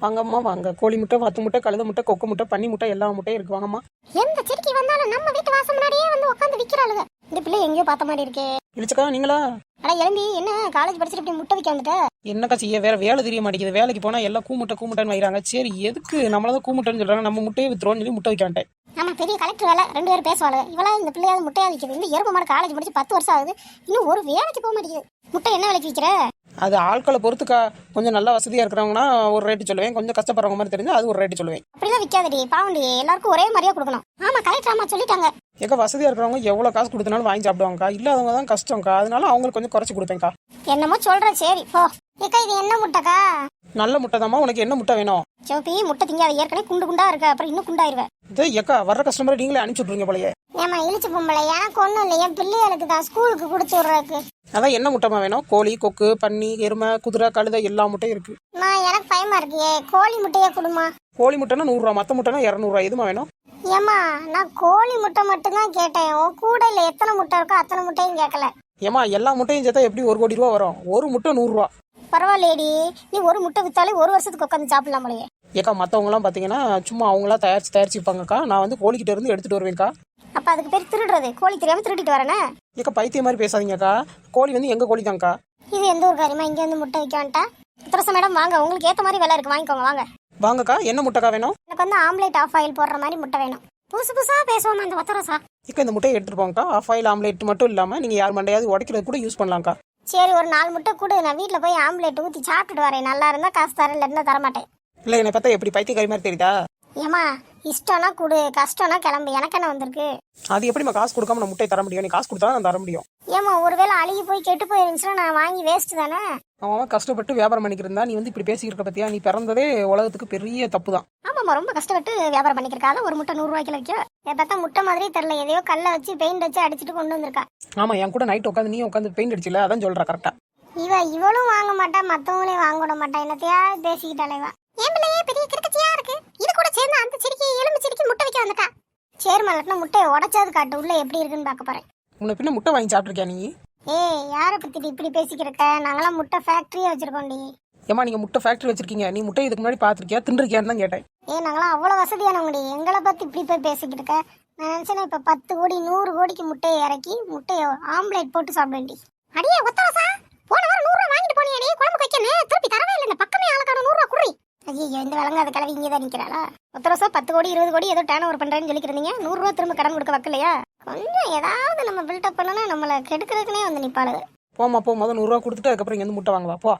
வாங்கம்மா வாங்க. கோழி முட்டை வாத்து முட்டை கழுத முட்டை கொக்கு முட்டை பன்னி முட்டை எல்லா முட்டையும் இருக்கு. வாங்கம்மா. எந்த சிரிக்கி வந்தாலும் நம்ம வீட்டு வாசல் முன்னாடியே வந்து உட்காந்து விக்கிறாளுங்க இந்த பிள்ளை எங்கேயோ பார்த்த மாதிரி இருக்கே. இழிச்சக்கா நீங்களா? அட எலும்பி என்ன காலேஜ் படிச்சுட்டு இப்படி முட்டை விற்க வந்துட்ட? என்னக்கா செய்ய? வேற வேலை தெரிய மாட்டேங்குது. வேலைக்கு போனா எல்லாம் கூமுட்டை கூமுட்டைன்னு வைறாங்க சரி எதுக்கு? நம்மளதான் கூமுட்டைன்னு சொல்றாங்க. நம்ம முட்டையை வித்துருவோம்னு சொல்லி முட்டை வைக்க ஆமா பெரிய கலெக்டர் வேலை ரெண்டு பேரும் பேசுவாள் இவளா இந்த பிள்ளையாவது முட்டையா விற்கிது. இந்த எருமை மாடு காலேஜ் படிச்சு பத்து வருஷம் ஆகுது. இன்னும் ஒரு வேலைக்கு போக மாட்டேங்குது. முட்டை என்ன விலைக்கு விற்கிற? அது ஆட்களை பொறுத்துக்கா கொஞ்சம் நல்லா வசதியா இருக்கிறவங்கன்னா ஒரு ரேட்டு சொல்லுவேன். கொஞ்சம் கஷ்டப்படுறவங்க மாதிரி தெரிஞ்சா அது ஒரு ரேட்டு சொல்லுவேன். அப்படிலாம் விற்காதடி. பாவண்டி எல்லாருக்கும் ஒரே மாதிரியா கொடுக்கணும். ஆமா கலெக்டர் அம்மா சொல்லிட்டாங்க. ஏக்கா வசதியா இருக்கிறவங்க எவ்வளவு காசு கொடுத்தனாலும் வாங்கி சாப்பிடுவாங்கக்கா. இல்லாதவங்க தான் கஷ்டம்க்கா. அதனால அவங்களுக்கு கொஞ்சம் குறைச்சு கொடுப்பேன்க்கா. என்னமோ சொல்ற சரி போ. ஏக்கா இது என்ன முட்டைக்கா? நல்ல முட்டை தாம்மா உனக்கு என்ன முட்டை வேணும்? சோப்பி முட்டை திங்காத ஏற்கனவே குண்டு குண்டா இருக்க. அப்புறம் இன்னும் குண்டாயிருவேன் இது ஏக்கா வர்ற கஸ்டமரை நீங்களே அனுப்பிச்சு விட்ருங்க போலயே. ஏமா இழிச்சு பொம்பளை எனக்கு ஒண்ணும் இல்லை? என் பிள்ளைகளுக்கு தான் ஸ்கூலுக்கு கொடுத்து விடுறதுக்கு. அதான் என்ன முட்டைமா வேணும்? கோழி கொக்கு பன்னி எருமை குதிரை கழுதை எல்லா முட்டையும் இருக்கு. நான் எனக்கு பயமா இருக்கியே கோழி முட்டையே கொடுமா கோழி முட்டைனா நூறுரூவா மற்ற முட்டைனா இரநூறுவா. எதுமா வேணும்? ஏமா நான் கோழி முட்டை மட்டும்தான் கேட்டேன். உன் கூடையில எத்தனை முட்டை இருக்கோ அத்தனை முட்டையும் கேட்கல. ஏமா எல்லா முட்டையும் சேர்த்தா எப்படி ஒரு கோடி ரூபா வரும்? ஒரு முட்டை நூறுரூவா. பரவாயில்லையடி. நீ ஒரு முட்டை வித்தாலே ஒரு வருஷத்துக்கு உட்காந்து சாப்பிடலாம் போலயே. ஏக்கா மற்றவங்களாம் பார்த்தீங்கன்னா சும்மா அவங்களா தயாரிச்சு தயாரிச்சு விற்பாங்கக்கா நான் வந்து கோழிக்கிட்ட இருந்து எடுத்துட்டு வருவேன்க்கா. அப்ப அதுக்கு பேர் திருடுறது. கோழி தெரியாம திருடிட்டு வரேனே? ஏக்கா பைத்தியம் மாதிரி பேசாதீங்கக்கா. கோழி வந்து எங்க கோழி தான்க்கா இது எந்த ஒரு காரியமா இங்க வந்து முட்டை விற்க வேண்டாம் மேடம் வாங்க. உங்களுக்கு ஏத்த மாதிரி விலை இருக்கு. வாங்கிக்கோங்க வாங்க. வாங்கக்கா என்ன முட்டைக்கா வேணும்? எனக்கு வந்து ஆம்லேட் ஆஃப் ஆயில் போடுற மாதிரி முட்டை வேணும். புதுசு புதுசா பேசுவோமா இந்த ஒத்தரசா ஏக்கா இந்த முட்டையை எடுத்துட்டு போங்கக்கா. ஆஃப் ஆயில் ஆம்லேட் மட்டும் இல்லாமல் நீங்கள் யார் மண்டையாவது உடைக்கிறது கூட யூஸ் பண்ணலாம்க்கா. சரி ஒரு நாலு முட்டை கொடு நான் வீட்டில் போய் ஆம்லேட் ஊற்றி சாப்பிட்டுட்டு வரேன். நல்லா இருந்தா காசு தரேன் இல்லைன்னா தரமாட்டேன். இல்லை என்னை பார்த்தா எப்படி பைத்தியக்காரி மாதிரி தெரியுதா? ஏமா இஷ்டம்னா கொடு கஷ்டம்னா கிளம்பு. எனக்கு என்ன வந்திருக்கு? அது எப்படிம்மா காசு கொடுக்காம நான் முட்டையை தர முடியும்? நீ காசு கொடுத்தா நான் தர முடியும். ஏமா ஒருவேளை அழுகி போய் கெட்டு போயிருந்துச்சுன்னா நான் வாங்கி வேஸ்ட் தானே? அவன் கஷ்டப்பட்டு வியாபாரம் பண்ணிக்கிறதா நீ வந்து இப்படி பேசிக்கிற பத்தியா? நீ பிறந்ததே உலகத்துக்கு பெரிய தப்பு தான் ஆமாம்மா ரொம்ப கஷ்டப்பட்டு வியாபாரம் பண்ணிக்கிறக்காத ஒரு முட்டை நூறுரூவாய்க்கு வைக்க என் பார்த்தா முட்டை மாதிரியே தெரில எதையோ கல்லை வச்சு பெயிண்ட் வச்சு அடிச்சுட்டு கொண்டு வந்திருக்கா. ஆமா என் கூட நைட் உட்காந்து நீ உட்காந்து பெயிண்ட் அடிச்சில? அதான் சொல்ற கரெக்டா இவ இவளும் வாங்க மாட்டா மத்தவங்களையும் வாங்க விட மாட்டா. என்னத்தையா பேசிக்கிட்டாலே என் பிள்ளையே பெரிய கிறுக்கச்சியா இருக்கு. இது கூட சேர்ந்து அந்த சிரிக்கி எலும்பு சிரிக்கி முட்டை வைக்க வந்துட்டா. சரி மலட்டின முட்டையை உடைச்சாது காட்டு உள்ள எப்படி இருக்குன்னு பார்க்க போறேன். உன்னை பின்ன முட்டை வாங்கி சாப்பிட்ருக்கியா நீ? ஏய் யாரை பத்திட்டு இப்படி பேசிக்கிறக்க நாங்களாம் முட்டை ஃபேக்டரியே வச்சிருக்கோம்டி ஏமா நீங்க முட்டை ஃபேக்டரி வச்சிருக்கீங்க. நீ முட்டை இதுக்கு முன்னாடி பாத்திருக்கியா தின்றுக்கியான்னு தான் கேட்டேன். ஏய் நாங்களாம் அவ்வளோ வசதியானவங்கடி எங்களை பத்தி இப்படி போய் பேசிக்கிட்டு இருக்க? நான் நினைச்சேன் இப்ப பத்து கோடி நூறு கோடிக்கு முட்டையை இறக்கி முட்டையை ஆம்லேட் போட்டு சாப்பிடுவேன்டி அடியே ஒத்தரசா போன வாரம் நூறு ரூபா வாங்கிட்டு போனியாடி குழம்பு வைக்கணும் திருப்பி தரவே இல்லை இந்த பக்கமே ஆளுக்கான நூறு ரூபா குடி ஐயோ இந்த விலங்காத கிளவி இங்கே தான் நிற்கிறாளா ஒத்தரசா பத்து கோடி இருபது கோடி ஏதோ டேர்ன் ஓவர் பண்றேன்னு சொல்லிக்கிறீங்க நூறு ரூபா திரும்ப கடன் கொடுக்க வைக்கலையா? கொஞ்சம் ஏதாவது நம்ம பில்டப் பண்ணனா நம்மளை கெடுக்கிறதுக்குனே வந்து நிப்பாளுங்க. போமா போ முதல் நூறுரூவா கொடுத்துட்டு அதுக்கப்புறம் இங்க வந்து முட்டை வாங்குவா போ.